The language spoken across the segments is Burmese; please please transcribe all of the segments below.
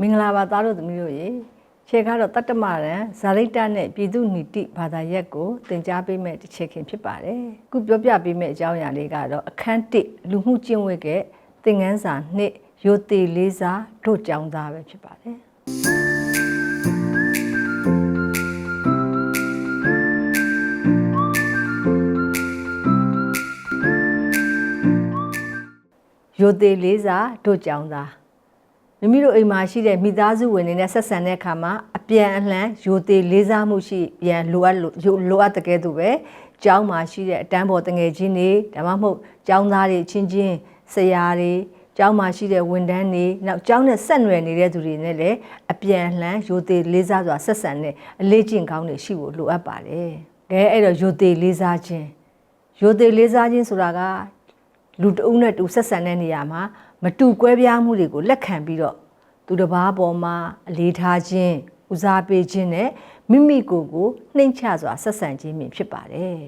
မင်္ဂလာပါသားတို့သမီးတို့ရေခြေကတော့တတ္တမရန်ဇာရိတ္တနဲ့ပြည်သူနီတိဘာသာရက်ကိုသင်ကြားပေးမဲ့တစ်ချက်ခင်ဖြစ်ပါတယ်ခုပြောပြပေးမဲ့အကြောင်းအရာလေးကတော့အခန်း1လူမှုကျင့်ဝတ်ကသင်ခန်းစာ2ရိုသေလေးစားတို့ကြောင်းသားပဲဖြစ်ပါတယ်ရိုသေလေးစားတို့ကြောင်းသား မိမိတို့အိမ်မှာရှိတဲ့မိသားစုဝင်တွေနဲ့ဆက်ဆံတဲ့အခါမှာအပြန်အလှန်ယိုသေးလေးစားမှုရှိပြန်လိုအပ်လို့လိုအပ်တဲ့ကဲ့သို့ပဲကျောင်းမှာရှိတဲ့အတန်းပေါ်တငယ်ချင်းတွေဒါမှမဟုတ်ကျောင်းသားတွေချင်းချင်းဆရာတွေကျောင်းမှာရှိတဲ့ဝန်ထမ်းတွေနောက်ကျောင်းနဲ့ဆက်နွယ်နေတဲ့သူတွေနဲ့လည်းအပြန်အလှန်ယိုသေးလေးစားစွာဆက်ဆံတဲ့အလေးကျင့်ကောင်းတွေရှိဖို့လိုအပ်ပါတယ်။ကဲအဲ့တော့ယိုသေးလေးစားခြင်းယိုသေးလေးစားခြင်းဆိုတာကလူတဦးနဲ့တူဆက်ဆံတဲ့နေရာမှာမတူကွဲပြားမှုတွေကိုလက်ခံပြီးတော့ သူတစ်ပါးပေါ်မှာအလေးထားခြင်းဦးစားပေးခြင်းနဲ့မိမိကိုယ်ကိုနှိမ့်ချစွာဆက်ဆံခြင်းမြင်ဖြစ်ပါတယ်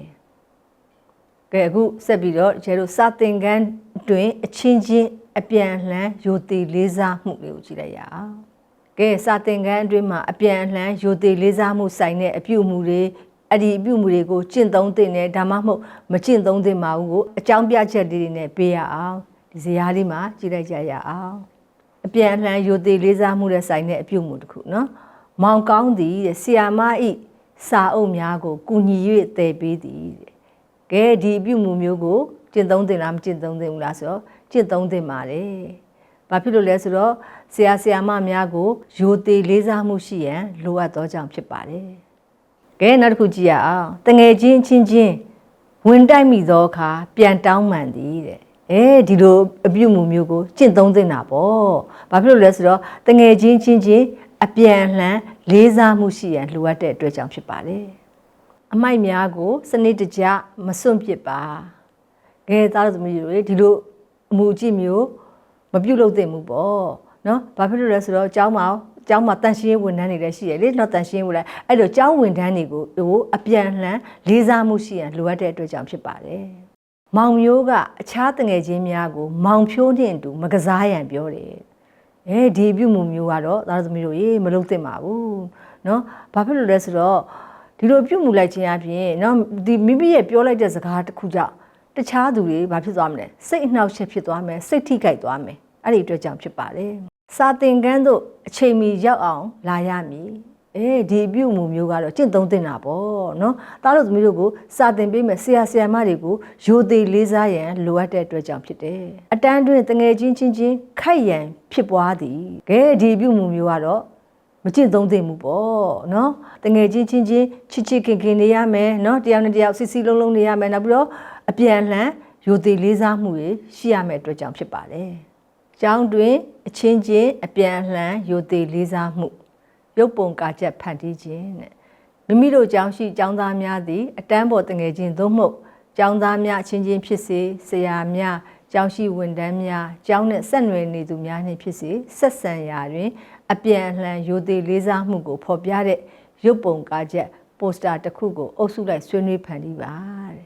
။ကဲအခုဆက်ပြီးတော့ကျဲတို့စာသင်ခန်းတွင်အချင်းချင်းအပြန်အလှန်ယိုသေးလေးစားမှုတွေကိုကြည့်လိုက်ရအောင်။ကဲစာသင်ခန်းအတွင်းမှာအပြန်အလှန်ယိုသေးလေးစားမှုဆိုင်တဲ့အပြုအမူတွေအဲ့ဒီအပြုအမူတွေကိုကျင့်သုံးသင့်တယ်ဒါမှမဟုတ်မကျင့်သုံးသင့်ပါဘူးကိုအကြောင်းပြချက်လေးတွေနဲ့ပေးရအောင်ဒီဇာတ်လေးမှာကြည့်လိုက်ကြရအောင် အပြန်အလှန်ယိုသေးလေးစားမှုတဲ့ဆိုင်တဲ့အပြုအမူတစ်ခုနော်မောင်ကောင်းသည်တဲ့ဆီယာမဤစာအုပ်များကိုကူညီ၍တည်ပေးသည်တဲ့ကဲဒီအပြုအမူမျိုးကိုကျင့်သုံးသင့်လားမကျင့်သုံးသင့်ဘူးလားဆိုတော့ကျင့်သုံးသင့်ပါတယ်ဘာဖြစ်လို့လဲဆိုတော့ဆရာဆရာမများကိုယိုသေးလေးစားမှုရှိရန်လိုအပ်သောကြောင့်ဖြစ်ပါတယ်ကဲနောက်တစ်ခုကြည့်ရအောင်တငယ်ချင်းချင်းချင်းဝင်တိုက်မိသောအခါပြန်တောင်းမှန်သည်တဲ့ အဲဒီလိုအပြုမူမျိုးကိုကျင့်သုံးသင့်တာပေါ့ဘာဖြစ်လို့လဲဆိုတော့တငယ်ချင်းချင်းချင်းအပြန်အလှန်လေးစားမှုရှိရန်လိုအပ်တဲ့အတွက်ကြောင့်ဖြစ်ပါတယ်အမိုက်များကိုစနစ်တကျမစွန့်ပစ်ပါကဲသားတို့သမီးတွေဒီလိုအမှုအကြည့်မျိုးမပြုတ်လို့သင့်ဘူးပေါ့နော်ဘာဖြစ်လို့လဲဆိုတော့အเจ้าမှာကျောင်းမှာတန်ရှင်းရေးဝန်ထမ်းတွေလည်းရှိရလေတော့တန်ရှင်းရေးဝန်ထမ်းအဲ့လိုကျောင်းဝန်ထမ်းတွေကိုဟိုအပြန်အလှန်လေးစားမှုရှိရန်လိုအပ်တဲ့အတွက်ကြောင့်ဖြစ်ပါတယ်။ မောင်မျိုးကအခြားတငယ်ချင်းများကို မောင်ဖြိုးနှင့်အတူမကစားရန်ပြောတယ်။အဲဒီပြုမှုမျိုးကတော့သားသမီးတို့ရေမလုပ်သင့်ပါဘူး။နော်ဘာဖြစ်လို့လဲဆိုတော့ဒီလိုပြုမှုလိုက်ခြင်းအပြင်နော်ဒီမိမိရဲ့ပြောလိုက်တဲ့စကားတစ်ခုကြောင့်တခြားသူတွေဘာဖြစ်သွားမလဲစိတ်အနှောက်အယှက်ဖြစ်သွားမယ်စိတ်ထိခိုက်သွားမယ်အဲ့ဒီအတွက်ကြောင့်ဖြစ်ပါတယ်စာသင်ခန်းတို့အချိန်မီရောက်အောင်လာရမည် အေးဒီပြုမှုမျိုးကတော့ကျင့်သုံးသင့်တာပေါ့နော်သားတို့သမီးတို့ကိုစာသင်ပေးမယ်ဆရာဆရာမတွေကိုယိုသေးလေးစားရန်လိုအပ်တဲ့အတွက်ကြောင့်ဖြစ်တယ်အတန်းတွင်တငယ်ချင်းချင်းချင်းခိုက်ရန်ဖြစ်ပွားသည်ကဲဒီပြုမှုမျိုးကတော့မကျင့်သုံးသင့်ဘူးပေါ့နော်တငယ်ချင်းချင်းချင်းချစ်ချစ်ခင်ခင်နေရမယ်နော်တယောက်နဲ့တယောက်စီစီလုံးလုံးနေရမယ်နောက်ပြီးတော့အပြန်အလှန်ယိုသေးလေးစားမှုတွေရှိရမယ့်အတွက်ကြောင့်ဖြစ်ပါတယ်ကျောင်းတွင်အချင်းချင်းအပြန်အလှန်ယိုသေးလေးစားမှု ရုပ်ပုံကာချက်ဖန်တီးခြင်းတဲ့မိမိတို့ကျောင်းရှိကျောင်းသားများသည်အတန်းပေါ်တငယ်ချင်းသို့မဟုတ်ကျောင်းသားများအချင်းချင်းဖြစ်စေဆရာများကျောင်းရှိဝန်ထမ်းများကျောင်းနဲ့ဆက်နွယ်နေသူများနှင့်ဖြစ်စေဆက်ဆံရာတွင် အပြန်အလှန်ယိုသေးလေးစားမှုကိုဖော်ပြတဲ့ရုပ်ပုံကာချက်ပိုစတာတစ်ခုကိုအုပ်စုလိုက်ဆွေးနွေးဖန်တီးပါတဲ့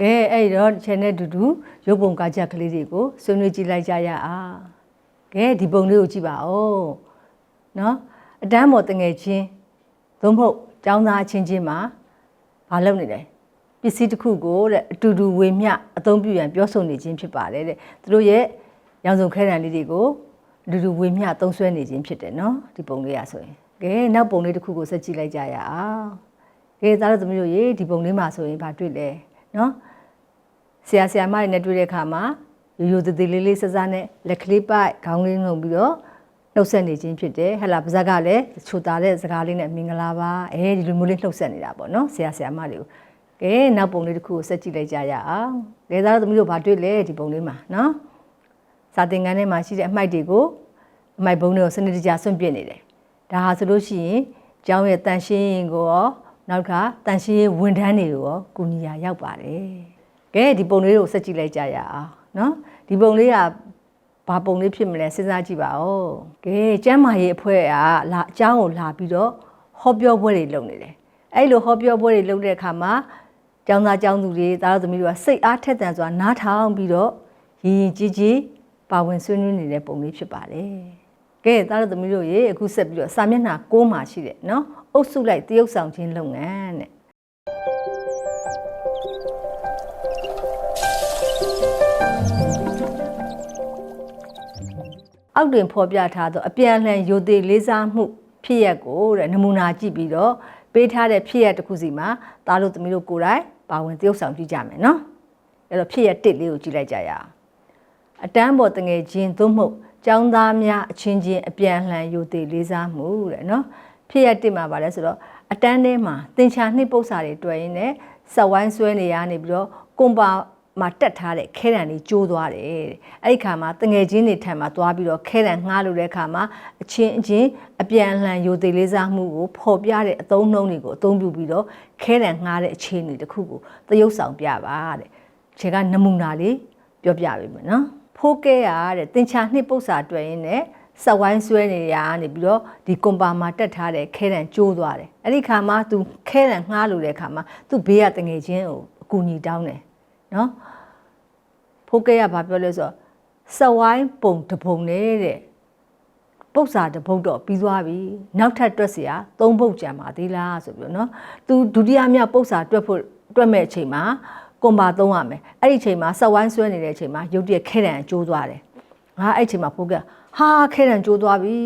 ကဲအဲ့တော့ channel တူတူရုပ်ပုံကာချက်ကလေးတွေကိုဆွေးနွေးကြည့်လိုက်ကြရအောင်ကဲဒီပုံလေးကိုကြည့်ပါဦးနော် အတန်းပေါ်တငယ်ချင်းသို့မဟုတ်ចောင်းသားချင်းချင်းမှာမလုပ်နေတယ်ပစ္စည်းတစ်ခုကိုတဲ့အတူတူဝေမျှအသုံးပြုရန်ပြောဆိုနေခြင်းဖြစ်ပါတယ်တဲ့သူတို့ရဲ့ရောင်စုံခဲတံလေးတွေကိုအတူတူဝေမျှသုံးဆွဲနေခြင်းဖြစ်တယ်နော်ဒီပုံလေးရဆိုရင်ကဲနောက်ပုံလေးတစ်ခုကိုဆက်ကြည့်လိုက်ကြရအောင်ကဲသားတို့သမီးတို့ရေဒီပုံလေးမှာဆိုရင်ဘာတွေ့လဲနော်ဆရာဆရာမတွေနဲ့တွေ့တဲ့အခါမှာရိုးရိုးသေးသေးလေးလေးစစနဲ့လက်ကလေးပိုက်ခေါင်းလေးငုံပြီးတော့ နှုတ်ဆက်နေခြင်းဖြစ်တယ်ဟဲ့လားပါဇက်ကလည်းချိုတာတဲ့စကားလေးနဲ့မင်္ဂလာပါအဲဒီလိုမျိုးလေးနှုတ်ဆက်နေတာပေါ့နော်ဆရာဆရာမတွေကိုကဲနောက်ပုံလေးတစ်ခုကိုဆက်ကြည့်လိုက်ကြရအောင်လေသားတို့သမီးတို့ဘာတွေ့လဲဒီပုံလေးမှာနော်စာသင်ခန်းထဲမှာရှိတဲ့အမိုက်တွေကိုအမိုက်ဘုံတွေကိုစနစ်တကျဆွန့်ပစ်နေတယ်ဒါဟာဆိုလို့ရှိရင်ကျောင်းရဲ့တန်ရှင်းရင်ကိုရောနောက်ကတန်ရှင်းဝန်ထမ်းတွေကိုရောကူညီရာရောက်ပါတယ်ကဲဒီပုံလေးကိုဆက်ကြည့်လိုက်ကြရအောင်နော်ဒီပုံလေးက ဘာပုံလေးဖြစ်မလဲစဉ်းစားကြည့်ပါဦးကဲကျမ်းမာရေးအဖွဲ့ကလာအကြောင်းကိုလာပြီးတော့ဟောပြောပွဲတွေလုပ်နေတယ်အဲ့လိုဟောပြောပွဲတွေလုပ်တဲ့အခါမှာကျောင်းသားကျောင်းသူတွေသားတော်သမီးတွေကစိတ်အားထက်သန်စွာနားထောင်ပြီးတော့ရင်ရင်ကြည်ကြည်ပါဝင်ဆွေးနွေးနေတဲ့ပုံလေးဖြစ်ပါတယ်ကကဲသားတို့သမီးတို့ရေအခုဆက်ပြီးတော့စာမျက်နှာ6မှာရှိတယ်နော်အုပ်စုလိုက်တရုပ်ဆောင်ခြင်းလုပ်ငန်းတဲ့ အောက်တွင်ဖော်ပြထားသောအပြန်အလှန်ယိုသေးလေးစားမှုဖြစ်ရက်ကိုတဲ့နမူနာကြည့်ပြီးတော့ပေးထားတဲ့ဖြစ်ရက်တစ်ခုစီမှာသားတို့သမီးတို့ကိုယ်တိုင်ပါဝင်တရုပ်ဆောင်ကြည့်ကြမယ်နော်အဲ့တော့ဖြစ်ရက်တစ်လေးကိုကြည့်လိုက်ကြရအောင်အတန်းပေါ်တငယ်ချင်းသို့မဟုတ်ကျောင်းသားများအချင်းချင်းအပြန်အလှန်ယိုသေးလေးစားမှုတဲ့နော်ဖြစ်ရက်တစ်မှာပါလဲဆိုတော့အတန်းထဲမှာသင်္ချာနှစ်ပု္ပ္ပစာတွေတွေ့ရင်းနဲ့စက်ဝိုင်းဆွဲနေရနေပြီးတော့ကွန်ပါ မှာတက်ထားတဲ့ခဲတံတွေကျိုးသွားတယ်တဲ့အဲ့ဒီခါမှာတငယ်ချင်းတွေထံမှာသွားပြီးတော့ခဲတံငှားလို့တဲ့ခါမှာအချင်းအချင်းအပြန်အလှန်ယိုသေးလေးစားမှုကိုပေါ်ပြတဲ့အသုံးနှုန်းတွေကိုအသုံးပြုပြီးတော့ခဲတံငှားတဲ့အခြေအနေတစ်ခုကိုသရုပ်ဆောင်ပြပါတဲ့ခြေကနမူနာလေးပြောပြပေးမယ်နော်ဖိုးကဲရတဲ့တင်ချာနှစ်ပု္ပ္ပစာတွေ့ရင်းနဲ့စက်ဝိုင်းဆွဲနေရကနေပြီးတော့ဒီကွန်ပါမှာတက်ထားတဲ့ခဲတံကျိုးသွားတယ်အဲ့ဒီခါမှာ तू ခဲတံငှားလို့တဲ့ခါမှာ तू ဘေးကတငယ်ချင်းကိုအကူညီတောင်းတယ် နော်ဖိုးကဲကဘာပြောလဲဆိုတော့စက်ဝိုင်းပုံတပုံနေတဲ့ပု္ပ္ပစာတပုတ်တော့ပြီးသွားပြီနောက်ထပ်တွက်เสียသုံးပုတ်ကြံပါသေးလားဆိုပြီးတော့နော် तू ဒုတိယမြောက်ပု္ပ္ပစာတွက်ဖို့တွက်မဲ့အချိန်မှာကွန်ပါသုံးရမယ်အဲ့ဒီအချိန်မှာစက်ဝိုင်းဆွဲနေတဲ့အချိန်မှာရုတ်တရက်ခဲတံအကျိုးသွားတယ်ငါအဲ့ဒီအချိန်မှာဖိုးကဲဟာခဲတံကျိုးသွားပြီ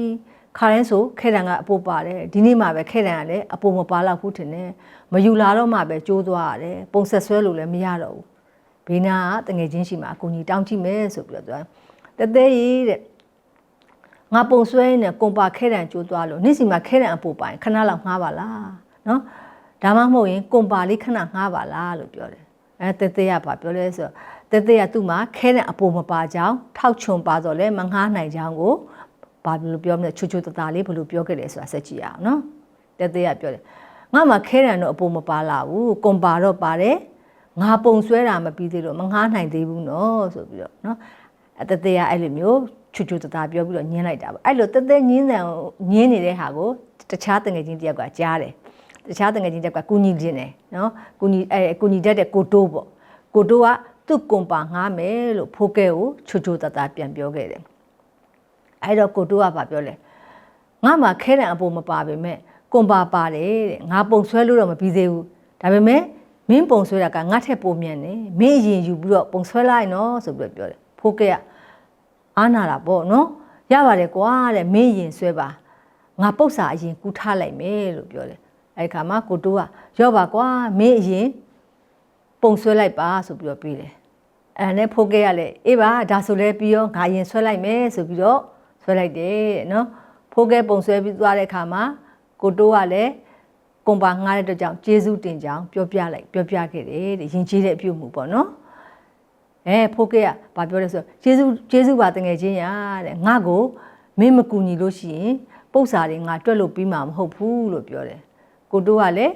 ခါရင်ဆိုခဲတံကအပိုးပါတယ်ဒီနေ့မှပဲခဲတံကလည်းအပိုးမပါတော့ဘူးထင်တယ်မယူလာတော့မှပဲကျိုးသွားရတယ်ပုံဆက်ဆွဲလို့လည်းမရတော့ဘူး ဘေးနာကတငယ်ချင်းရှိမှအကူကြီးတောင်းကြည့်မယ်ဆိုပြီးတော့သူကတသေးကြီးတဲ့ငါပုံဆွဲနေကွန်ပါခဲတံကျိုးသွားလို့နေ့စီမှာခဲတံအပိုးပိုင်ခဏလောက်ငှားပါလားနော်ဒါမှမဟုတ်ရင်ကွန်ပါလေးခဏငှားပါလားလို့ပြောတယ်အဲတသေးရပါပြောလဲဆိုတော့တသေးရသူ့မှာခဲတဲ့အပိုးမပါကြောင်းထောက်ချွန်ပါတော့လဲမငှားနိုင်ကြောင်းကိုဘာလို့ပြောမလဲချူချူတတလေးဘယ်လိုပြောခဲ့လဲဆိုတာဆက်ကြည့်ရအောင်နော်တသေးရပြောတယ်ငါမှခဲတံတော့အပိုးမပါလာဘူးကွန်ပါတော့ပါတယ် ငါပုံဆွဲတာမပြီးသေးလို့မငှားနိုင်သေးဘူးနော်ဆိုပြီးတော့နော်အတသေးရအဲ့လိုမျိုးချူချူတတပြောပြီးတော့ညင်းလိုက်တာပေါ့အဲ့လိုတသေးညင်းတယ်ညင်းနေတဲ့ဟာကိုတခြားတငယ်ချင်းတယောက်ကကြားတယ်တခြားတငယ်ချင်းတယောက်ကကူညီခြင်းတယ်နော်ကူညီအဲကူညီတတ်တဲ့ကိုတိုးပေါ့ကိုတိုးကသူ့ကွန်ပါငှားမယ်လို့ဖိုးကဲကိုချူချူတတပြန်ပြောခဲ့တယ်အဲ့တော့ကိုတိုးကဗာပြောလဲငါမှခဲတံအပေါ်မပါပေမဲ့ကွန်ပါပါတယ်တဲ့ငါပုံဆွဲလို့တော့မပြီးသေးဘူးဒါပေမဲ့ မင်းပုံဆွဲတာကငါထက်ပိုမြန်တယ်မင်းအရင်ယူပြီးတော့ပုံဆွဲလိုက်နော်ဆိုပြီးတော့ပြောတယ်ဖိုးကဲကအားနာတာပေါ့နော်ရပါတယ်ကွာတဲ့မင်းရင်ဆွဲပါငါပု္ပ္ပစာအရင်ကူထားလိုက်မယ်လို့ပြောတယ်အဲ့ဒီခါမှာကိုတိုးကရော့ပါကွာမင်းအရင်ပုံဆွဲလိုက်ပါဆိုပြီးတော့ပြေးတယ်အဲ့နဲ့ဖိုးကဲကလည်းအေးပါဒါဆိုလဲပြီးရောငါရင်ဆွဲလိုက်မယ်ဆိုပြီးတော့ဆွဲလိုက်တယ်တဲ့နော်ဖိုးကဲပုံဆွဲပြီးသွားတဲ့ခါမှာကိုတိုးကလည်း ကွန်ပါငှားတဲ့အတွက်ကြောင့်ကျေးဇူးတင်ကြောင်းပြောပြလိုက်ပြောပြခဲ့တယ်တဲ့ရင်ကျေးတဲ့အပြုမှုပေါ့နော်အဲဖိုးကဲကဘာပြောလဲဆိုကျေးဇူးကျေးဇူးပါတငယ်ချင်းရတဲ့ငါ့ကိုမင်းမကူညီလို့ရှိရင်ပု္ပ္ပစာတွေငါတွက်လို့ပြီးမှာမဟုတ်ဘူးလို့ပြောတယ်ကိုတိုးကလည်း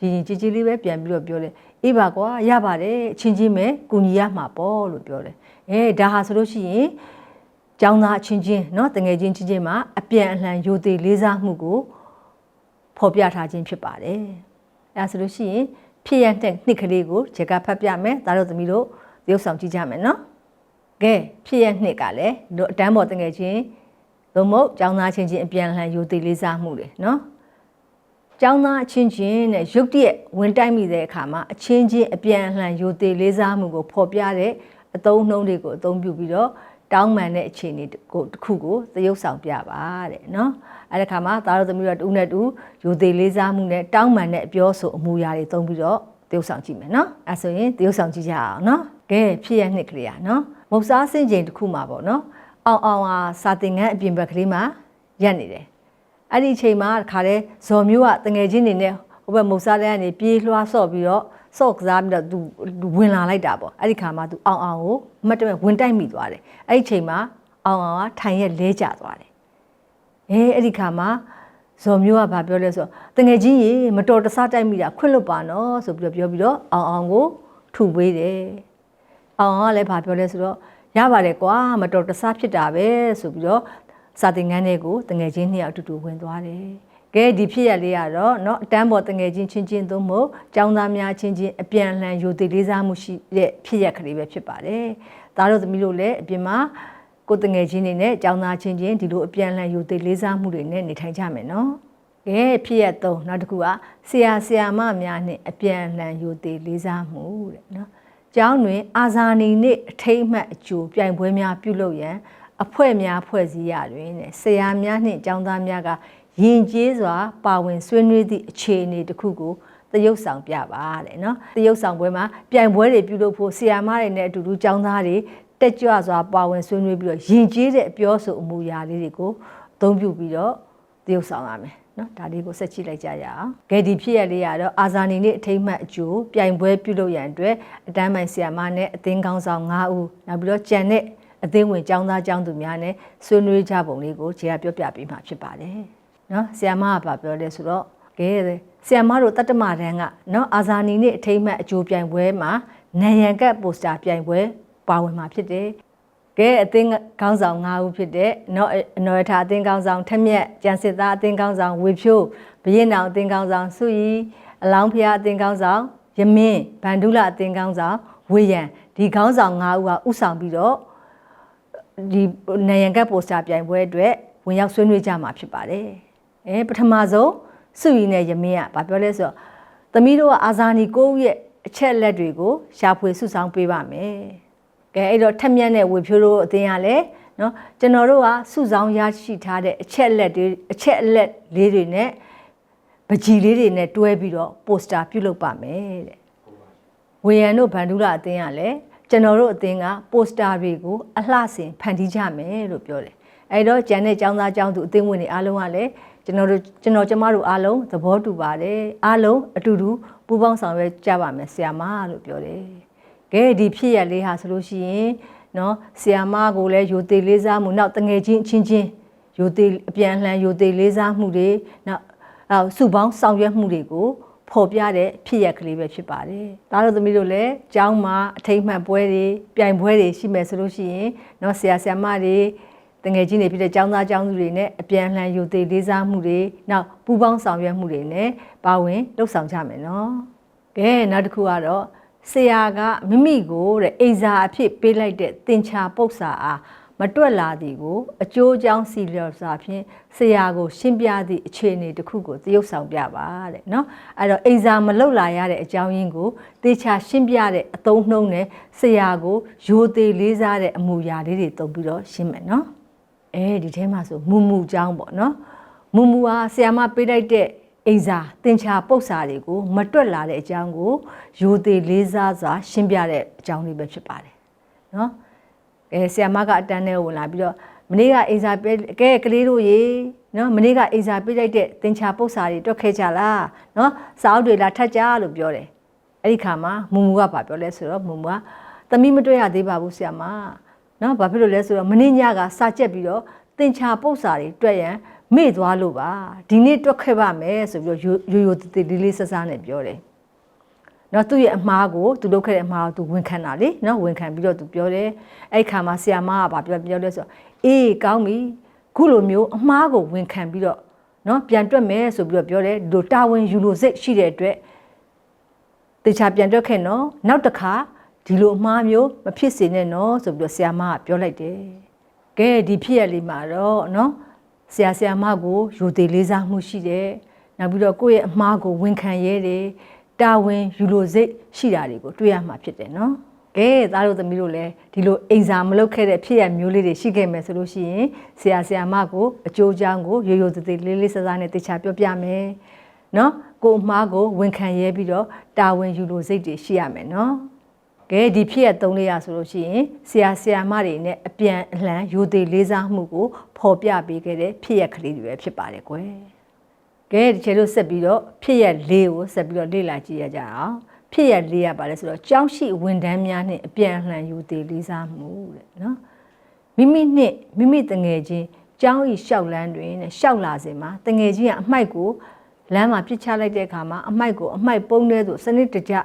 ရင်ရင်ကြည်ကြည်လေးပဲပြန်ပြီးတော့ပြောတယ်အေးပါကွာရပါတယ်အချင်းချင်းပဲကူညီရမှာပေါ့လို့ပြောတယ်အဲဒါဟာဆိုလို့ရှိရင်ကျောင်းသားအချင်းချင်းเนาะတငယ်ချင်းချင်းချင်းမှာအပြန်အလှန်ယိုသေးလေးစားမှုကို ဖော်ပြထားခြင်းဖြစ်ပါတယ်။အဲဆိုလို့ရှိရင်ဖြစ်ရတဲ့နှစ်ကလေးကိုဂျက်ကဖတ်ပြမယ်။ဒါတို့သမီးတို့ရုပ်ဆောင်ကြည့်ကြမယ်နော်။ကဲဖြစ်ရနှစ်ကလည်းတို့အတန်းပေါ်တငယ်ချင်းသို့မဟုတ်ကျောင်းသားချင်းချင်းအပြန်အလှန်ယူတည်လေးစားမှုတွေနော်။ကျောင်းသားအချင်းချင်းနဲ့ရုပ်တရက်ဝင်တိုက်မိတဲ့အခါမှာအချင်းချင်းအပြန်အလှန်ယူတည်လေးစားမှုကိုဖော်ပြတဲ့အသုံးနှုန်းတွေကိုအသုံးပြုပြီးတော့တောင်းပန်တဲ့အခြေအနေကိုတစ်ခုကိုသရုပ်ဆောင်ပြပါတဲ့နော်။ အဲ့ဒီခါမှာသားတော်သမီးတို့တူနဲ့တူယိုသေးလေးစားမှုနဲ့တောင်းပန်တဲ့အပြောဆိုအမူအရာတွေသုံးပြီးတော့သရုပ်ဆောင်ကြည့်မယ်နော်အဲဆိုရင်သရုပ်ဆောင်ကြည့်ကြအောင်နော်ကဲဖြစ်ရနှစ်ကလေးอ่ะနော်မုတ်စားစင်ချိန်တစ်ခုမှာပေါ့နော်အောင်အောင်ဟာစာတင်ငန်းအပြင်ဘက်ကလေးမှာရက်နေတယ်အဲ့ဒီအချိန်မှာခါတဲ့ဇော်မျိုးကတငယ်ချင်းနေနဲ့ဟိုဘက်မုတ်စားတဲ့ကနေပြေးလွှားဆော့ပြီးတော့ဆော့ကစားပြီးတော့သူဝင်လာလိုက်တာပေါ့အဲ့ဒီခါမှာသူအောင်အောင်ကိုမတ်တမဲ့ဝင်တိုက်မိသွားတယ်အဲ့ဒီအချိန်မှာအောင်အောင်ကထိုင်ရက်လဲကျသွားတယ် အဲအဲ့ဒီခါမှာဇော်မျိုးကဘာပြောလဲဆိုတော့တငယ်ချင်းရေမတော်တဆတိုက်မိတာခွင့်လွတ်ပါနော်ဆိုပြီးတော့ပြောပြီးတော့အောင်အောင်ကိုထုပေးတယ်အောင်အောင်ကလည်းဘာပြောလဲဆိုတော့ရပါတယ်ကွာမတော်တဆဖြစ်တာပဲဆိုပြီးတော့စာသင်ခန်းထဲကိုတငယ်ချင်းနှစ်ယောက်အတူတူဝင်သွားတယ်ကဲဒီဖြစ်ရလေးကတော့เนาะအတန်းပေါ်တငယ်ချင်းချင်းချင်းသုံးမို့ចောင်းသားများချင်းချင်းအပြန်အလှန်ယူတည်လေးစားမှုရှိတဲ့ဖြစ်ရကလေးပဲဖြစ်ပါတယ်။ဒါတို့သမီးတို့လည်းအပြင်မှာ ကိုယ်တငယ်ချင်းတွေနဲ့ចောင်းသားချင်းချင်းဒီလိုအပြန်အလှန်ယူသေးလေးစားမှုတွေနဲ့နေထိုင်ကြမယ်နော်ကဲဖြစ်ရတော့နောက်တစ်ခုကဆရာဆရာမများနဲ့အပြန်အလှန်ယူသေးလေးစားမှုတဲ့နော်ကျောင်းတွင်အာဇာနည်နှင့်အထိတ်အမှတ်အကျိုးပြိုင်ပွဲများပြုလုပ်ရန်အဖွဲ့များဖွဲ့စည်းရတွင်တဲ့ဆရာများနှင့်ကျောင်းသားများကယဉ်ကျေးစွာ ပါဝင်ဆွေးနွေးသည့်အခြေအနေတစ်ခုကိုသရုပ်ဆောင်ပြပါတဲ့နော်သရုပ်ဆောင်ပွဲမှာပြိုင်ပွဲတွေပြုလုပ်ဖို့ဆရာမတွေနဲ့အတူတူကျောင်းသားတွေ တက်ကြွစွာပါဝင်ဆွေးနွေးပြီးတော့ယဉ်ကျေးတဲ့အပြောဆိုအမူအရာလေးတွေကိုအသုံးပြုပြီးတော့သရုပ်ဆောင်ရမယ်နော်ဒါလေးကိုဆက်ကြည့်လိုက်ကြရအောင်ဂေဒီဖြစ်ရလေးကတော့အာဇာနည်နေ့အထိမ်းအမှတ်အကျိုးပြိုင်ပွဲပြုလုပ်ရန်အတွက်အတန်းပိုင်ဆရာမနဲ့အသင်းကောင်းဆောင်9ဦးနောက်ပြီးတော့ကြံတဲ့အသင်းဝင်ကျောင်းသားကျောင်းသူများနဲ့ဆွေးနွေးကြပုံလေးကိုခြေကပြောပြပေးမှာဖြစ်ပါတယ်နော်ဆရာမကပြောလဲဆိုတော့ကဲဆရာမတို့တတ္တမတန်းကနော်အာဇာနည်နေ့အထိမ်းအမှတ်အကျိုးပြိုင်ပွဲမှာနံရံကတ်ပိုစတာပြိုင်ပွဲ ပါဝင်မှာဖြစ်တယ်ကဲအသင်းခေါင်းဆောင်၅ဦးဖြစ်တဲ့နော်အနော်ထာအသင်းခေါင်းဆောင်ထက်မြက်ကျန်စစ်သားအသင်းခေါင်းဆောင်ဝေဖြိုးဘရင်တောင်အသင်းခေါင်းဆောင်စုရီအလောင်းဖျားအသင်းခေါင်းဆောင်ယမင်းဗန္ဓုလအသင်းခေါင်းဆောင်ဝေယံဒီခေါင်းဆောင်၅ဦးကဥဆောင်ပြီးတော့ဒီနိုင်ရန်ကတ်ပိုစတာပြိုင်ပွဲအတွက်ဝင်ရောက်ဆွေးနွေးကြမှာဖြစ်ပါတယ်အဲပထမဆုံးစုရီနဲ့ယမင်းကဘာပြောလဲဆိုတော့သမီးတို့ကအာဇာနည်ကိုရဲ့အချက်လက်တွေကိုရှာဖွေစုဆောင်းပေးပါမယ် ကဲအဲ့တော့ထက်မြက်နဲ့ဝေဖြိုးတို့အသင်းကလည်းနော်ကျွန်တော်တို့ကစုဆောင်းရရှိထားတဲ့အချက်လက်တွေအချက်အလက်လေးတွေနဲ့ပကြီးလေးတွေနဲ့တွဲပြီးတော့ပိုစတာပြုလုပ်ပါမယ်တဲ့ဝေယံတို့ဗန္ဓုလအသင်းကလည်းကျွန်တော်တို့အသင်းကပိုစတာတွေကိုအလှဆင်ဖန်တီးကြမယ်လို့ပြောတယ်အဲ့တော့ကျန်တဲ့ចောင်းသားចောင်းသူအသင်းဝင်တွေအားလုံးကလည်းကျွန်တော်တို့ကျွန်တော်ကျမတို့အားလုံးသဘောတူပါတယ်အားလုံးအတူတူပူးပေါင်းဆောင်ရွက်ကြပါမယ်ဆရာမလို့ပြောတယ် ကဲဒီဖြစ်ရလေးဟာဆိုလို့ရှိရင်နော်ဆီယာမကိုလည်းယူသေးလေးစားမှုနောက်တငယ်ချင်းချင်းချင်းယူသေးအပြန်အလှန်ယူသေးလေးစားမှုတွေနောက်အဲစုပေါင်းဆောင်ရွက်မှုတွေကိုဖော်ပြတဲ့ဖြစ်ရကလေးပဲဖြစ်ပါတယ်။ဒါတို့သမီးတို့လည်းကျောင်းမှာအထိတ်မှတ်ပွဲတွေပြိုင်ပွဲတွေရှိမယ်ဆိုလို့ရှိရင်နော်ဆရာဆရာမတွေတငယ်ချင်းတွေဖြစ်တဲ့ကျောင်းသားကျောင်းသူတွေနဲ့အပြန်အလှန်ယူသေးလေးစားမှုတွေနောက်ပူးပေါင်းဆောင်ရွက်မှုတွေနဲ့ပါဝင်လှုပ်ဆောင်ကြမယ်နော်။ကဲနောက်တစ်ခုကတော့ ဆရာကမိမိကိုတဲ့အိဇာအဖြစ်ပေးလိုက်တဲ့တင်ချာပု္ပ္ပစာအားမတွက်လာသည်ကိုအကျိုးအကြောင်းစီလျော်စွာဖြင့်ဆရာကိုရှင်းပြသည့်အခြေအနေတစ်ခုကိုသရုပ်ဆောင်ပြပါတဲ့เนาะအဲ့တော့အိဇာမလုတ်လာရတဲ့အကြောင်းရင်းကိုတေချာရှင်းပြတဲ့အသုံးနှုန်းနဲ့ဆရာကိုရိုသေလေးစားတဲ့အမူအရာလေးတွေတုံပြီးတော့ရှင်းမယ်เนาะအဲဒီထဲမှာဆိုမူမူအကြောင်းပေါ့เนาะမူမူဟာဆရာမပေးလိုက်တဲ့ အိမ်စာသင်္ချာပုတ်စာတွေကိုမတွက်လာတဲ့အကြောင်းကိုရိုသေလေးစားစွာရှင်းပြတဲ့အကြောင်းလေးပဲဖြစ်ပါတယ်နော်အဲဆရာမကအတန်းနဲ့ဝင်လာပြီးတော့မနေ့ကအိမ်စာပေးကဲကလေးတို့ရေနော်မနေ့ကအိမ်စာပေးလိုက်တဲ့သင်္ချာပုတ်စာတွေတွက်ခဲ့ကြလားနော်စာအုပ်တွေလာထပ်ကြလို့ပြောတယ်အဲ့ဒီခါမှာမူမူကဘာပြောလဲဆိုတော့မူမူကသမီးမတွေ့ရသေးပါဘူးဆရာမနော်ဘာဖြစ်လို့လဲဆိုတော့မနေ့ညကစာကျက်ပြီးတော့သင်္ချာပုတ်စာတွေတွက်ရန် မေ့သွားလို့ပါဒီနေ့တွက်ခဲ့ပါမယ်ဆိုပြီးတော့ရိုးရိုးတည်တည်လေးလေးဆဆနဲ့ပြောတယ်နော်သူ့ရဲ့အမှားကိုသူလုပ်ခဲ့တဲ့အမှားကိုသူဝန်ခံတာလေနော်ဝန်ခံပြီးတော့သူပြောတယ်အဲ့ခါမှာဆီယာမကဗာပြောပြောလဲဆိုအေးကောင်းပြီခုလိုမျိုးအမှားကိုဝန်ခံပြီးတော့နော်ပြန်တွက်မယ်ဆိုပြီးတော့ပြောတယ်ဒီလိုတာဝန်ယူလို့စိတ်ရှိတဲ့အတွက်တေချာပြန်တွက်ခဲ့နော်နောက်တစ်ခါဒီလိုအမှားမျိုးမဖြစ်စေနဲ့နော်ဆိုပြီးတော့ဆီယာမကပြောလိုက်တယ်ကဲဒီဖြစ်ရလေးမှာတော့နော် ဆရာဆရာမကိုယူသေးလေးစားမှုရှိတယ်နောက်ပြီးတော့ကိုယ့်ရဲ့အမှားကိုဝန်ခံရဲတယ်တာဝန်ယူလို့စိတ်ရှိတာတွေကိုတွေ့ရမှာဖြစ်တယ်နော်ကဲသားတို့သမီးတို့လည်းဒီလိုအိမ်စာမလုပ်ခဲ့တဲ့ဖြစ်ရမျိုးလေးတွေရှိခဲ့မယ်ဆိုလို့ရှိရင်ဆရာဆရာမကိုအကျိုးအကြောင်းကိုရိုးရိုးသေးသေးလေးလေးစားစားနဲ့တေချာပြောပြမယ်နော်ကိုအမှားကိုဝန်ခံရဲပြီးတော့တာဝန်ယူလို့စိတ်တွေရှိရမယ်နော် ကဲဒီဖြစ်ရသုံးလေးရဆိုလို့ရှိရင်ဆရာဆရာမတွေနဲ့အပြန်အလှန်ယူသေးလေးစားမှုကိုဖော်ပြပေးခဲ့တဲ့ဖြစ်ရကလေးတွေပဲဖြစ်ပါတယ်ကွယ်ကဲဒီချေတို့ဆက်ပြီးတော့ဖြစ်ရလေးကိုဆက်ပြီးတော့လေ့လာကြည့်ရကြအောင်ဖြစ်ရလေးရပါလဲဆိုတော့ကြောင်းရှိဝန်တန်းများနဲ့အပြန်အလှန်ယူသေးလေးစားမှုတဲ့နော်မိမိနဲ့မိမိတငယ်ချင်းကြောင်းဤလျှောက်လန်းတွင်နဲ့လျှောက်လာစဉ်မှာတငယ်ချင်းကအမိုက်ကိုလမ်းမှာပြစ်ချလိုက်တဲ့အခါမှာအမိုက်ကိုအမိုက်ပုံးတဲ့သို့စနစ်တကျ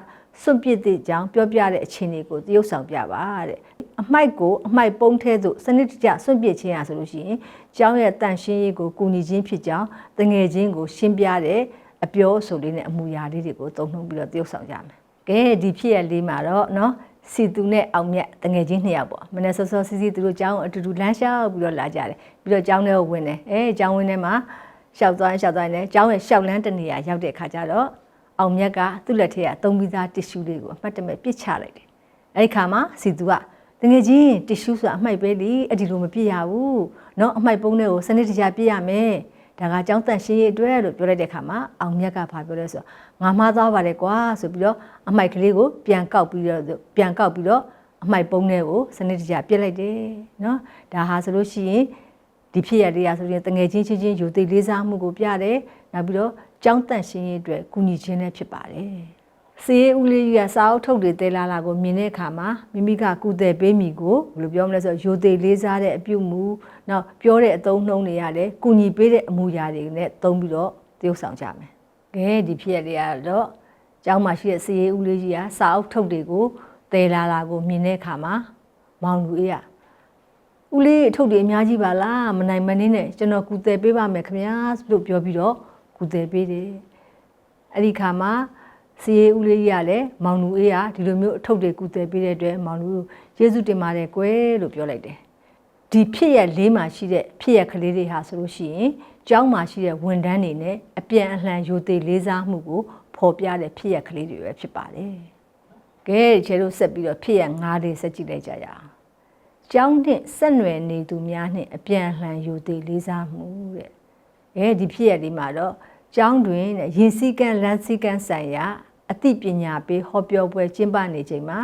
စွန့်ပစ်သည့်ကြောင်းပြောပြတဲ့အခြေအနေကိုသရုပ်ဆောင်ပြပါတဲ့အမိုက်ကိုအမိုက်ပုံးထဲသို့စနစ်တကျစွန့်ပစ်ခြင်းဟာဆိုလို့ရှိရင်ကျောင်းရဲ့တန့်ရှင်းရေးကိုကူညီခြင်းဖြစ်ကြောင်းတငယ်ချင်းကိုရှင်းပြတဲ့အပြောအဆိုလေးနဲ့အမူအရာလေးတွေကိုသုံးနှုံပြီးတော့သရုပ်ဆောင်ကြမယ်။ကဲဒီဖြစ်ရလေးမှာတော့နော်စီသူနဲ့အောင်မြတ်တငယ်ချင်းနှစ်ယောက်ပေါ့မနေ့စောစောစီစီသူတို့ကျောင်းအတူတူလမ်းလျှောက်ပြီးတော့လာကြတယ်ပြီးတော့ကျောင်းထဲကိုဝင်တယ်အဲကျောင်းဝင်းထဲမှာရှောက်သွားရှောက်သွားနေကျောင်းရဲ့ရှောက်လန်းတနေရာရောက်တဲ့အခါကျတော့ အောင်မြတ်ကသူ့လက်ထဲကသုံးပြီးသားတစ်ရှူးလေးကိုအမှတ်တမဲ့ပစ်ချလိုက်တယ်။အဲဒီခါမှာစီသူကတကယ်ချင်းတစ်ရှူးဆိုတာအမှိုက်ပဲလေအဲ့ဒီလိုမပစ်ရဘူး။နော်အမှိုက်ပုံးတွေကိုစနစ်တကျပစ်ရမယ်။ဒါကကြောင်းတန့်ရှင်းရေးအတွက်လို့ပြောလိုက်တဲ့ခါမှာအောင်မြတ်ကဘာပြောလဲဆိုတော့ငါမှားသွားပါတယ်ကွာဆိုပြီးတော့အမိုက်ကလေးကိုပြန်ကောက်ပြီးတော့ပြန်ကောက်ပြီးတော့အမိုက်ပုံးတွေကိုစနစ်တကျပြစ်လိုက်တယ်နော်ဒါဟာဆိုလို့ရှိရင်ဒီဖြစ်ရတရားဆိုရင်တငယ်ချင်းချင်းချင်းယူသိလေးစားမှုကိုပြတယ် နောက်ပြီးတော့ကျောင်းတန်ရှင်းရေးအတွက်ကူညီခြင်းလည်းဖြစ်ပါတယ်စေးဦးလေးကြီးကစာအုပ်ထုတ်တွေတဲလာလာကိုမြင်တဲ့အခါမှာမိမိကကုသပေးမိကိုဘယ်လိုပြောမလဲဆိုတော့ယူသိလေးစားတဲ့အပြုမှုနောက်ပြောတဲ့အသုံးနှုန်းတွေရတယ်ကုညီပေးတဲ့အမှုရာတွေနဲ့သုံးပြီးတော့တရုပ်ဆောင်ကြမယ်။ကဲဒီဖြစ်ရလေးကတော့ကျောင်းမှာရှိတဲ့စေးဦးလေးကြီးကစာအုပ်ထုတ်တွေကိုတဲလာလာကိုမြင်တဲ့အခါမှာမောင်လူအေးကဦးလေးအထုပ်တွေအများကြီးပါလားမနိုင်မနှင်းနဲ့ကျွန်တော်ကုသပေးပါမယ်ခင်ဗျာလို့ပြောပြီးတော့ ကုသပေးတယ်အဲ့ဒီခါမှာစီရီဦးလေးကြီးကလည်းမောင်လူအေးကဒီလိုမျိုးအထုပ်တွေကုသပေးတဲ့အတွက်မောင်လူယေရှုတင်ပါတယ်ကွယ်လို့ပြောလိုက်တယ်ဒီဖြစ်ရလေးမှာရှိတဲ့ဖြစ်ရကလေးတွေဟာဆိုလို့ရှိရင်ကျောင်းမှာရှိတဲ့ဝန်ထမ်းတွေနဲ့အပြန်အလှန်ယူသေးလေးစားမှုကိုဖော်ပြတဲ့ဖြစ်ရကလေးတွေပဲဖြစ်ပါတယ်ကဲခြေတို့ဆက်ပြီးတော့ဖြစ်ရငါးလေးဆက်ကြည့်လိုက်ကြရအောင်ကျောင်းနှင့်ဆက်နွယ်နေသူများနှင့်အပြန်အလှန်ယူသေးလေးစားမှုတဲ့အဲဒီဖြစ်ရလေးမှာတော့ ကျောင်းတွင်တဲ့ရင်စည်းကမ်းလမ်းစည်းကမ်းဆိုင်ရာအသိပညာပေးဟောပြောပွဲကျင်းပနေချိန်မှာ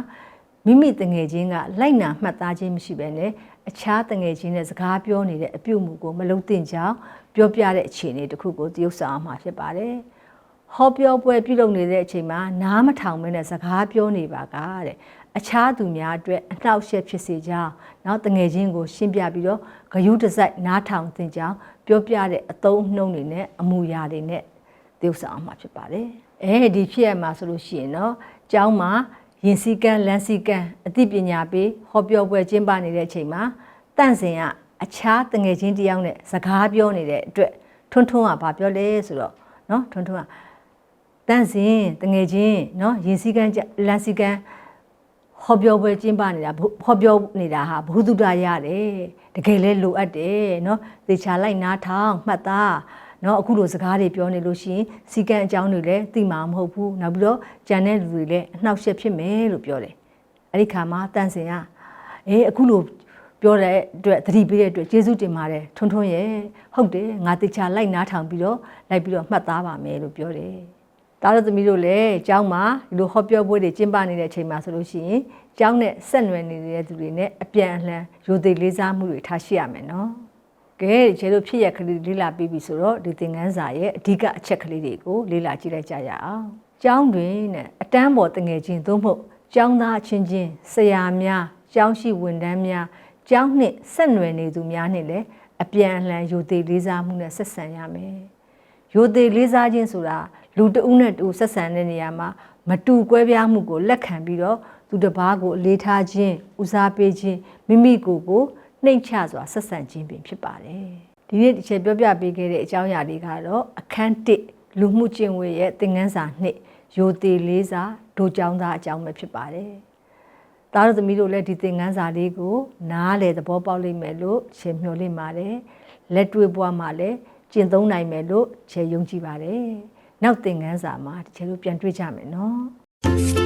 မိမိတငယ်ချင်းကလိုက်နာမှတ်သားခြင်းမရှိဘဲနဲ့အခြားတငယ်ချင်းနဲ့စကားပြောနေတဲ့အပြုအမူကိုမလုံးသင့်ကြောင်းပြောပြတဲ့အခြေအနေတစ်ခုကိုတရုပ်ဆောင်အောင်မှာဖြစ်ပါတယ်။ဟောပြောပွဲပြုလုပ်နေတဲ့အချိန်မှာနားမထောင်မနဲ့စကားပြောနေပါကတဲ့အခြားသူများအတွက်အနှောက်အယှက်ဖြစ်စေကြောင်းနောက်တငယ်ချင်းကိုရှင်းပြပြီးတော့ဂယုတစိုက်နားထောင်သင်ကြောင်း ပြောပြတဲ့အသုံးနှုန်းတွေနဲ့အမူအရာတွေနဲ့သရုပ်ဆောင်အောင်မှာဖြစ်ပါတယ်။အဲဒီဖြစ်ရမှာဆိုလို့ရှိရင်တော့ကျောင်းမှာရင်စည်းကမ်းလမ်းစည်းကမ်းအသိပညာပေးဟောပြောပွဲကျင်းပနေတဲ့အချိန်မှာတန့်စင်ကအခြားတငယ်ချင်းတယောက်နဲ့စကားပြောနေတဲ့အတွက်ထွန်းထွန်းကဘာပြောလဲဆိုတော့နော်ထွန်းထွန်းကတန့်စင်တငယ်ချင်းနော်ရင်စည်းကမ်းလမ်းစည်းကမ်း ဟောပြောပွဲကျင်းပနေတာဟောပြောနေတာဟာဘုသူတရရတယ်တကယ်လဲလိုအပ်တယ်เนาะသေချာလိုက်နားထောင်မှတ်သားเนาะအခုလိုစကားတွေပြောနေလို့ရှိရင်စီကံအကြောင်းတွေလည်းသိမှာမဟုတ်ဘူးနောက်ပြီးတော့ကြံတဲ့လူတွေလည်းအနှောက်အယှက်ဖြစ်မယ်လို့ပြောတယ်အဲ့ဒီခါမှာတန့်စင်ကအေးအခုလိုပြောတဲ့အတွက်သတိပေးတဲ့အတွက်ကျေးဇူးတင်ပါတယ်ထွန်းထွန်းရဲ့ဟုတ်တယ်ငါတေချာလိုက်နားထောင်ပြီးတော့လိုက်ပြီးတော့မှတ်သားပါမယ်လို့ပြောတယ် သားတို့သမီးတို့လည်းကျောင်းမှာဒီလိုဟောပြောပွဲတွေကျင်းပနေတဲ့အချိန်မှာဆိုလို့ရှိရင်ကျောင်းနဲ့ဆက်နွယ်နေတဲ့သူတွေနဲ့အပြန်အလှန်ရိုသေလေးစားမှုတွေထားရှိရမယ်နော်။ကဲဒီချေတို့ဖြစ်ရကလေးလေးလာပြီးပြီဆိုတော့ဒီသင်ခန်းစာရဲ့အဓိကအချက်ကလေးတွေကိုလေ့လာကြည့်လိုက်ကြရအောင်။ကျောင်းတွင်နဲ့အတန်းပေါ်တငယ်ချင်းသို့မဟုတ်ကျောင်းသားချင်းချင်းဆရာများကျောင်းရှိဝန်ထမ်းများကျောင်းနှင့်ဆက်နွယ်နေသူများနှင့်လည်းအပြန်အလှန်ရိုသေလေးစားမှုနဲ့ဆက်ဆံရမယ်။ရိုသေလေးစားခြင်းဆိုတာ လူတဦးနဲ့တူဆက်ဆံတဲ့နေရာမှာမတူကွဲပြားမှုကိုလက်ခံပြီးတော့သူတစ်ပါးကိုအလေးထားခြင်းဦးစားပေးခြင်းမိမိကိုယ်ကိုနှိမ်ချစွာဆက်ဆံခြင်းပင်ဖြစ်ပါတယ်။ဒီနေ့တစ်ချက်ပြောပြပေးခဲ့တဲ့အကြောင်းအရာတွေကတော့အခန်း1လူမှုကျင့်ဝတ်ရဲ့သင်ခန်းစာ2ရိုသေလေးစာဒိုကြောင်းသားအကြောင်းပဲဖြစ်ပါတယ်။သားတို့သမီးတို့လည်းဒီသင်ခန်းစာလေးကို နားလေသဘောပေါက်လိမ့်မယ်လို့ရှင်းမျှော်လင့်ပါတယ်။လက်တွေ့ဘဝမှာလည်းကျင့်သုံးနိုင်မယ်လို့ခြေယုံကြည်ပါတယ်။ နောက်သင်ခန်းစာမှာဒီချေလို့ပြန်တွေ့ကြမယ်နော်။